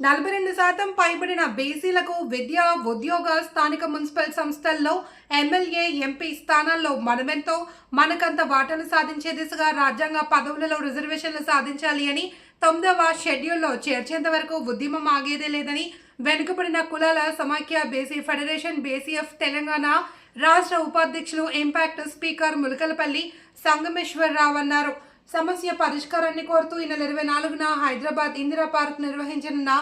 నలభై రెండు శాతం పైబడిన బీసీలకు విద్య ఉద్యోగ స్థానిక మున్సిపల్ సంస్థల్లో ఎమ్మెల్యే ఎంపీ స్థానాల్లో మనమెంతో మనకంత వాటాను సాధించే దిశగా రాజ్యాంగ పదవులలో రిజర్వేషన్లు సాధించాలి అని తొమ్మిదవ షెడ్యూల్లో చేర్చేంత వరకు ఉద్యమం ఆగేదే లేదని వెనుకబడిన కులాల సమాఖ్య బేసీ ఫెడరేషన్ బేసీఎఫ్ తెలంగాణ రాష్ట్ర ఉపాధ్యక్షులు ఇంపాక్ట్ స్పీకర్ ములకలపల్లి సంగమేశ్వరరావు అన్నారు. సమస్య పరిష్కారాన్ని కోరుతూ ఈ నెల ఇరవై నాలుగున హైదరాబాద్ ఇందిరా పార్క్ నిర్వహించనున్న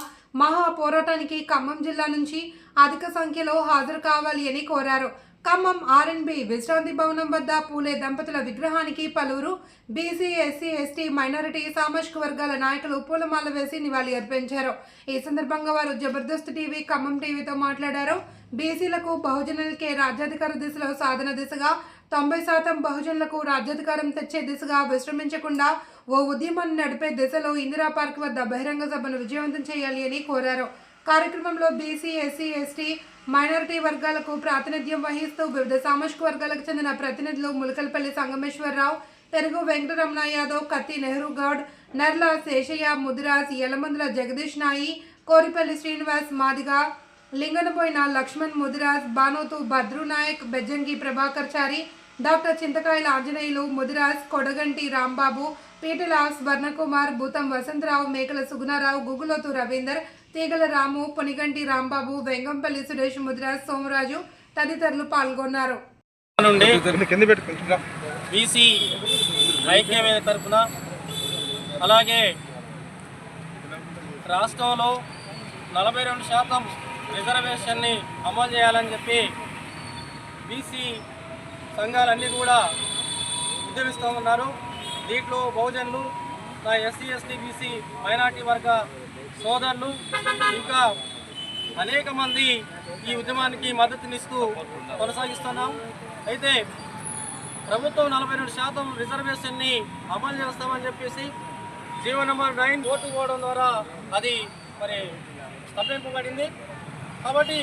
మహా పోరాటానికి ఖమ్మం జిల్లా నుంచి అధిక సంఖ్యలో హాజరు కావాలి అని కోరారు. ఖమ్మం ఆర్ఎన్బి విశ్రాంతి భవనం వద్ద పూలే దంపతుల విగ్రహానికి పలువురు బీసీ ఎస్సీ ఎస్టీ మైనారిటీ సామాజిక వర్గాల నాయకులు పూలమాల వేసి నివాళి అర్పించారు. ఈ సందర్భంగా వారు జబర్దస్త్ టీవీ ఖమ్మం టీవీతో మాట్లాడారు. బీసీలకు బహుజనులకే రాజ్యాధికార దిశలో సాధన దిశగా తొంభై శాతం బహుజనులకు రాజ్యాధికారం తెచ్చే దిశగా విశ్రమించకుండా ఓ ఉద్యమాన్ని నడిపే దిశలో ఇందిరా పార్క్ వద్ద బహిరంగ సభను విజయవంతం చేయాలి అని కోరారు. కార్యక్రమంలో బీసీ ఎస్సీ ఎస్టీ మైనారిటీ వర్గాలకు ప్రాతినిధ్యం వహిస్తూ వివిధ సామాజిక వర్గాలకు చెందిన ప్రతినిధులు ములకల్పల్లి సంగమేశ్వరరావు పెరుగు వెంకటరమణ యాదవ్ కత్తి నెహ్రూ గౌడ్ నర్ల శేషయ్య ముదిరాజ్ యలమందుల జగదీష్ నాయి కోరిపల్లి శ్రీనివాస్ మాదిగా లింగనపోయిన లక్ష్మణ్ ముదిరాజ్ బానోతు భద్రు నాయక్ బెజ్జంగి ప్రభాకర్ చారి డాక్టర్ చింతకాయల ఆంజనేయులు ముదిరాజ్ కొడగంటి రాంబాబు పీటల స్వర్ణకుమార్ భూతం వసంతరావు మేకల సుగుణారావు గుగులోతు రవీందర్ తీగల రాము పొనిగంటి రాంబాబు వెంగంపల్లి సురేష్ ముదిరాజ్ సోమరాజు తదితరులు పాల్గొన్నారు. బీసీ తరఫున అలాగే రాష్ట్రంలో నలభై రెండు శాతం రిజర్వేషన్ని అమలు చేయాలని చెప్పి బీసీ సంఘాలన్నీ కూడా ఉద్యమిస్తూ ఉన్నారు. దీంట్లో బహుజనులు నా ఎస్సీ ఎస్టీ బీసీ మైనార్టీ వర్గ సోదరులు ఇంకా అనేక మంది ఈ ఉద్యమానికి మద్దతునిస్తూ కొనసాగిస్తున్నాం. అయితే ప్రభుత్వం నలభై రెండు శాతం రిజర్వేషన్ని అమలు చేస్తామని చెప్పేసి జీవో నెంబర్ నైన్ ఓటు పోవడం ద్వారా అది మరి తప్పింపబడింది కాబట్టి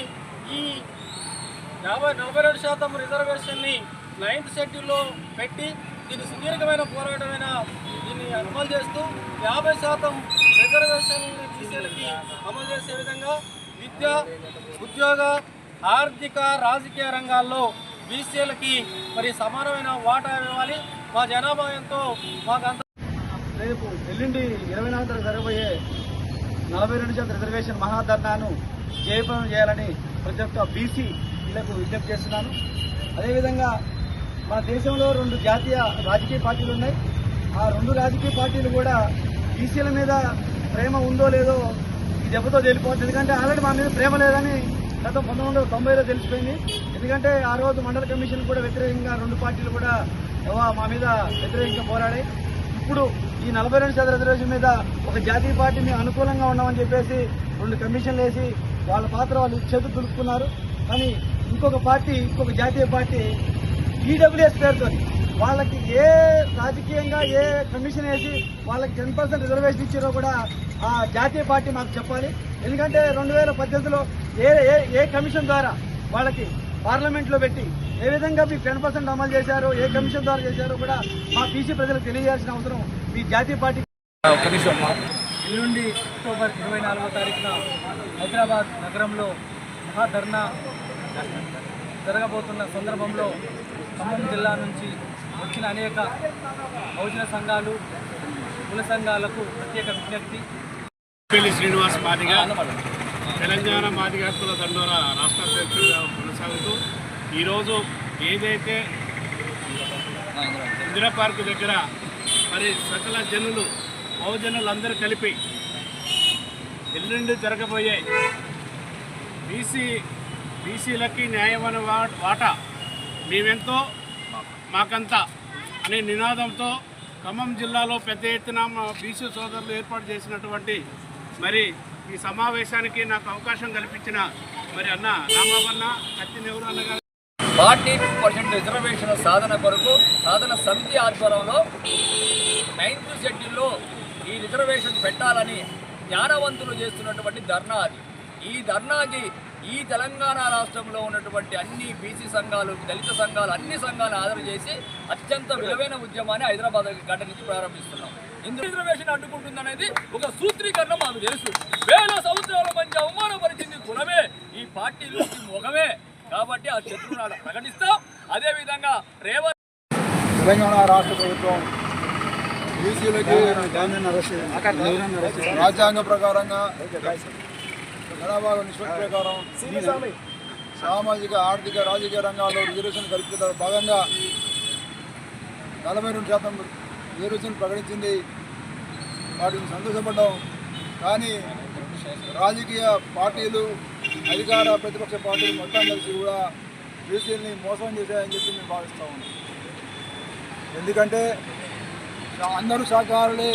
ఈ యాభై నలభై రెండు శాతం రిజర్వేషన్ని నైన్త్ షెడ్యూల్లో పెట్టి దీన్ని సుదీర్ఘమైన పోరాటమైన దీన్ని అమలు చేస్తూ యాభై శాతం రిజర్వేషన్ బీసీలకి అమలు చేసే విధంగా విద్య ఉద్యోగ ఆర్థిక రాజకీయ రంగాల్లో బీసీలకి మరి సమానమైన వాటా ఇవ్వాలి. మా జనాభా ఎంతో మాకంత రేపు ఎల్లుండి ఇరవై నాలుగు తారీఖు జరగబోయే నలభై రెండు శాతం రిజర్వేషన్ మహాధర్నాను జయప్రదం చేయాలని ప్రతి ఒక్క బీసీలకు విజ్ఞప్తి చేస్తున్నాను. అదేవిధంగా మన దేశంలో రెండు జాతీయ రాజకీయ పార్టీలు ఉన్నాయి. ఆ రెండు రాజకీయ పార్టీలు కూడా బీసీల మీద ప్రేమ ఉందో లేదో ఈ దెబ్బతో తెలిపోవచ్చు. ఎందుకంటే ఆల్రెడీ మా మీద ప్రేమ లేదని గత పంతొమ్మిది వందల తొంభైలో తెలిసిపోయింది. ఎందుకంటే ఆ రోజు మండల కమిషన్ కూడా వ్యతిరేకంగా రెండు పార్టీలు కూడా మా మీద వ్యతిరేకంగా పోరాడాయి. ఇప్పుడు ఈ నలభై రెండు శాతం రోజు మీద ఒక జాతీయ పార్టీ మేము అనుకూలంగా ఉన్నామని చెప్పేసి రెండు కమిషన్లు వేసి వాళ్ళ పాత్ర వాళ్ళు చేతులు దులుపుకున్నారు. కానీ ఇంకొక పార్టీ ఇంకొక జాతీయ పార్టీ ఈడబ్ల్యూఎస్ పేరుతో వాళ్ళకి ఏ రాజకీయంగా ఏ కమిషన్ వేసి వాళ్ళకి టెన్ పర్సెంట్ రిజర్వేషన్ ఇచ్చారో కూడా ఆ జాతీయ పార్టీ మాకు చెప్పాలి. ఎందుకంటే రెండు వేల పద్దెనిమిదిలో ఏ ఏ ఏ కమిషన్ ద్వారా వాళ్ళకి పార్లమెంట్లో పెట్టి ఏ విధంగా మీ టెన్ పర్సెంట్ అమలు చేశారో ఏ కమిషన్ ద్వారా చేశారో కూడా మా బీసీ ప్రజలకు తెలియజేయాల్సిన అవసరం మీ జాతీయ పార్టీ ఎల్లుండి అక్టోబర్ ఇరవై నాలుగో తారీఖున హైదరాబాద్ నగరంలో మహాధర్నా జరగబోతున్న సందర్భంలో ఖమ్మం జిల్లా నుంచి వచ్చిన అనేక బహుజన సంఘాలు కుల సంఘాలకు ప్రత్యేక విజ్ఞప్తి. శ్రీనివాస్ మాదిగా తెలంగాణ మాదిగా కుల దండోర రాష్ట్ర అధ్యక్షుడిగా కొనసాగుతూ ఈరోజు ఏదైతే ఇందిరా పార్క్ దగ్గర మరి సకల జనులు బహుజనులందరూ కలిపి ఎల్లుండి జరగబోయే బీసీ బీసీలకి న్యాయమైన వాటా మేమెంతో మాకంతా అనే నినాదంతో ఖమ్మం జిల్లాలో పెద్ద ఎత్తున మా బీసీ సోదరులు ఏర్పాటు చేసినటువంటి మరి ఈ సమావేశానికి నాకు అవకాశం కల్పించిన మరి అన్న కత్తి ఫార్టీ టూ పర్సెంట్ రిజర్వేషన్ సాధన కొరకు సాధన సమితి ఆధ్వర్యంలో నైన్త్ షెడ్యూల్లో ఈ రిజర్వేషన్ పెట్టాలని జ్ఞానవంతులు చేస్తున్నటువంటి ధర్నా అది. ఈ ధర్నాకి ఈ తెలంగాణ రాష్ట్రంలో ఉన్నటువంటి అన్ని బీసీ సంఘాలు దళిత సంఘాలు అన్ని సంఘాలు ఆదరణ చేసి అత్యంత విలువైన ఉద్యమాన్ని హైదరాబాద్ గడ్డ నుంచి ప్రారంభిస్తున్నాం. ఇందులో రిజర్వేషన్ అడ్డుకుంటుందనేది ఒక సూత్రీకరణ మాకు తెలుసు. వేల సంవత్సరాల మధ్య అవమానపరిచింది కులమే. ఈ పార్టీలు మొగమే కాబట్టి ఆ శత్రువును ప్రకటిస్తాం. అదేవిధంగా రేవంత్ తెలంగాణ రాష్ట్ర ప్రభుత్వం బీసీలకి రాజ్యాంగ ప్రకారంగా జనాభా నిష్పత్తి ప్రకారం సామాజిక ఆర్థిక రాజకీయ రంగాల్లో రిజర్వేషన్ కల్పిత భాగంగా నలభై రెండు శాతం రిజర్వేషన్ ప్రకటించింది. వాటిని సంతోషపడ్డాం. కానీ రాజకీయ పార్టీలు అధికార ప్రతిపక్ష పార్టీలు మొత్తం కలిసి కూడా బీసీని మోసం చేశాయని చెప్పి మేము భావిస్తూ ఉన్నాం. ఎందుకంటే అందరూ సహకారులే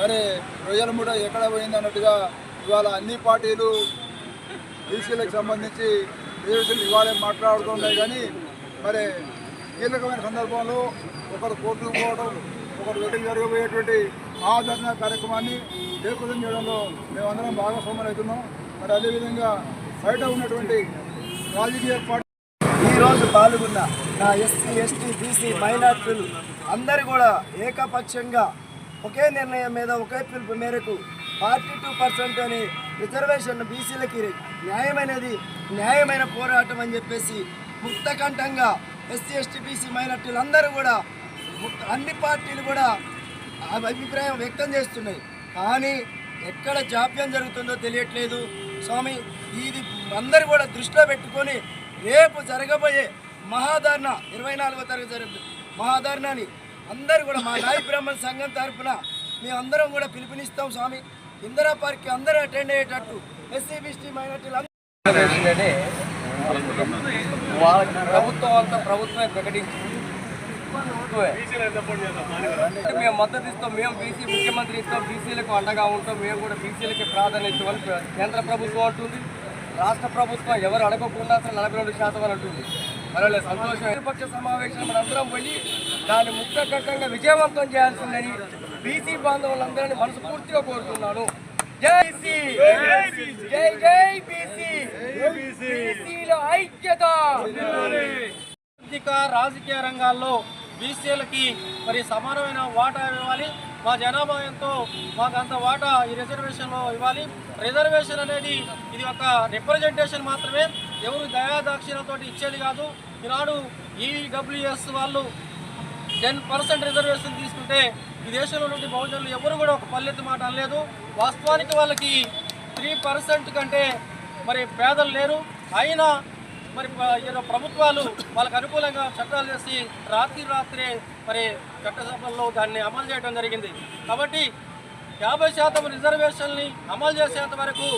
మరి రొయ్యల మూట ఎక్కడ పోయింది అన్నట్టుగా ఇవాళ అన్ని పార్టీలు బీసీలకు సంబంధించి బీసీలు ఇవాళే మాట్లాడుతున్నాయి కానీ మరి కీలకమైన సందర్భంలో ఒకరు కోట్లు పోవడం ఒకరు వెటికి జరగబోయేటువంటి ఆదరణ కార్యక్రమాన్ని జయప్రదం చేయడంలో మేమందరం భాగస్వాములు అవుతున్నాం మరి అదేవిధంగా బయట ఉన్నటువంటి రాజకీయ పార్టీ ఈరోజు పాల్గొన్న నా ఎస్సీ ఎస్టీ బీసీ మైనార్టీలు అందరు కూడా ఏకపక్షంగా ఒకే నిర్ణయం మీద ఒకే పిలుపు మేరకు ఫార్టీ టూ పర్సెంట్ అని రిజర్వేషన్ బీసీలకి న్యాయమైనది న్యాయమైన పోరాటం అని చెప్పేసి ముక్తకంఠంగా ఎస్సీ ఎస్టీ బీసీ మైనార్టీలు అందరూ కూడా అన్ని పార్టీలు కూడా అభిప్రాయం వ్యక్తం చేస్తున్నాయి. కానీ ఎక్కడ జాప్యం జరుగుతుందో తెలియట్లేదు. స్వామి ఇది అందరూ కూడా దృష్టిలో పెట్టుకొని రేపు జరగబోయే మహాధారణ ఇరవై నాలుగో తరగతి జరుగుతుంది. మహాధారణని అందరూ కూడా మా నాయ బ్రాహ్మణ సంఘం తరపున మేమందరం కూడా పిలుపునిస్తాం స్వామి. ఇందిరా పార్క్ అందరూ అటెండ్ అయ్యేటట్టు ఎస్సీ బీసీ మైనార్టీలు వాళ్ళ ప్రభుత్వం అంతా ప్రభుత్వమే ప్రకటించింది. మేము మద్దతు ఇస్తాం మేము బీసీ ముఖ్యమంత్రి ఇస్తాం బీసీలకు అండగా ఉంటాం మేము కూడా బీసీలకి ప్రాధాన్యత ఇవ్వాలి. కేంద్ర ప్రభుత్వం అంటుంది రాష్ట్ర ప్రభుత్వం ఎవరు అడగకుండా అసలు నలభై రెండు శాతం అని అంటుంది. పర్వాలేదు సంతోషం. విపక్ష సమావేశం మనందరం పోయి దాన్ని ముక్తకంఠంగా విజయవంతం చేయాల్సిందని బీసీ బాంధవులందరినీ మనస్ఫూర్తిగా కోరుతున్నాను. జై జై జై బీసీ ఐక్యత! ఆర్థిక రాజకీయ రంగాల్లో బీసీలకి మరి సమానమైన వాటా ఇవ్వాలి. మా జనాభా ఎంతో మాకు అంత వాటా ఈ రిజర్వేషన్లో ఇవ్వాలి. రిజర్వేషన్ అనేది ఇది ఒక రిప్రజెంటేషన్ మాత్రమే. ఎవరు దయాదాక్షిణతో ఇచ్చేది కాదు. ఈనాడు ఈడబ్ల్యూఎస్ వాళ్ళు టెన్ పర్సెంట్ రిజర్వేషన్ తీసుకుంటే ఈ దేశంలో నుండి బహుజనులు ఎవరు కూడా ఒక పల్లెత్తు మాట అనలేదు. వాస్తవానికి వాళ్ళకి త్రీ పర్సెంట్ కంటే మరి పేదలు లేరు. అయినా మరి ప్రభుత్వాలు వాళ్ళకు అనుకూలంగా చట్టాలు చేసి రాత్రి రాత్రే మరి చట్టసభల్లో దాన్ని అమలు చేయడం జరిగింది. కాబట్టి యాభై శాతం రిజర్వేషన్ని అమలు చేసేంత వరకు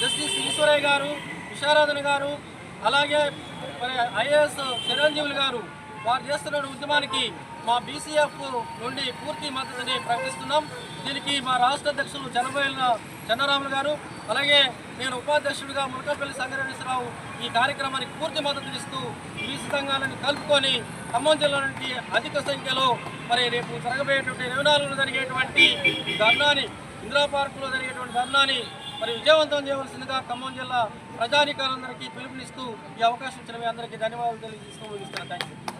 జస్టిస్ ఈశ్వరయ్య గారు విశారాధన గారు అలాగే మరి ఐఏఎస్ చిరంజీవులు గారు వారు చేస్తున్న ఉద్యమానికి మా బీసీఎఫ్ నుండి పూర్తి మద్దతుని ప్రకటిస్తున్నాం. దీనికి మా రాష్ట్ర అధ్యక్షులు చనబోయిన చంద్రరాములు గారు అలాగే నేను ఉపాధ్యక్షుడిగా మునకపల్లి సంగరేశ్వరరావు ఈ కార్యక్రమానికి పూర్తి మద్దతు ఇస్తూ ఈ సంఘాలను కలుపుకొని ఖమ్మం జిల్లా నుండి అధిక సంఖ్యలో మరి రేపు జరగబోయేటువంటి ఇరవై నాలుగులో జరిగేటువంటి ధర్నాని ఇందిరా పార్కులో జరిగేటువంటి ధర్నాని మరి విజయవంతం చేయవలసిందిగా ఖమ్మం జిల్లా ప్రజానికాలందరికీ పిలుపునిస్తూ ఈ అవకాశం ఇచ్చిన మీ అందరికీ ధన్యవాదాలు తెలియజేస్తూ ముగిస్తున్నాను. Thank you